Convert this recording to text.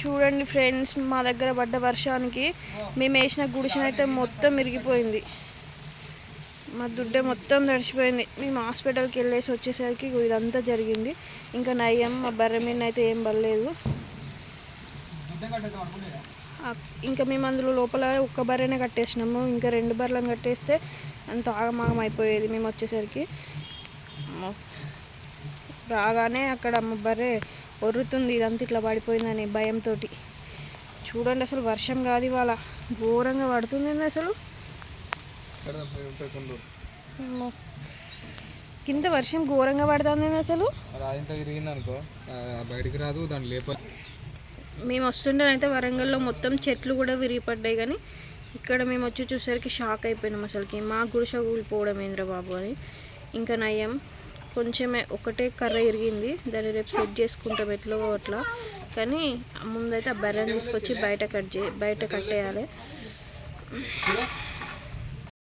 చూడండి ఫ్రెండ్స్ మా దగ్గర పడ్డ వర్షానికి మేము వేసిన గుడిసెనైతే మొత్తం ఇరిగిపోయింది మా దుడ్డే మొత్తం తడిచిపోయింది మేము హాస్పిటల్కి వెళ్ళేసి వచ్చేసరికి ఇదంతా జరిగింది. ఇంకా నయ్యం మా బర్రె మీద అయితే ఏం పడలేదు. ఇంకా మేము అందులో లోపల ఒక్క బర్రెనే కట్టేసినాము. ఇంకా రెండు బర్రెలను కట్టేస్తే అంత ఆగమాగం అయిపోయేది మేము వచ్చేసరికి. రాగానే అక్కడ మా బర్రె ఒర్రుతుంది ఇదంతా ఇట్లా పడిపోయిందని భయంతో చూడండి అసలు వర్షం కాదు ఇవాళ. ఘోరంగా పడుతుంది అసలు. కింద వర్షం ఘోరంగా పడుతుంది అసలు. బయటికి రాదు లేప. మేము వస్తుంటేనైతే వరంగల్లో మొత్తం చెట్లు కూడా విరిగిపడ్డాయి కానీ ఇక్కడ మేము వచ్చి చూసరికి షాక్ అయిపోయినాం అసలుకి. మా గుడిసె కూలిపోవడం ఏంద్ర బాబు అని. ఇంకా నయం. కొంచెమే ఒకటే కర్ర ఇరిగింది. దాన్ని రేపు సెట్ చేసుకుంటాం ఎట్లో అట్లా. కానీ ముందైతే ఆ బర్రెని తీసుకొచ్చి బయట కట్ చే బయట కట్టేయాలి.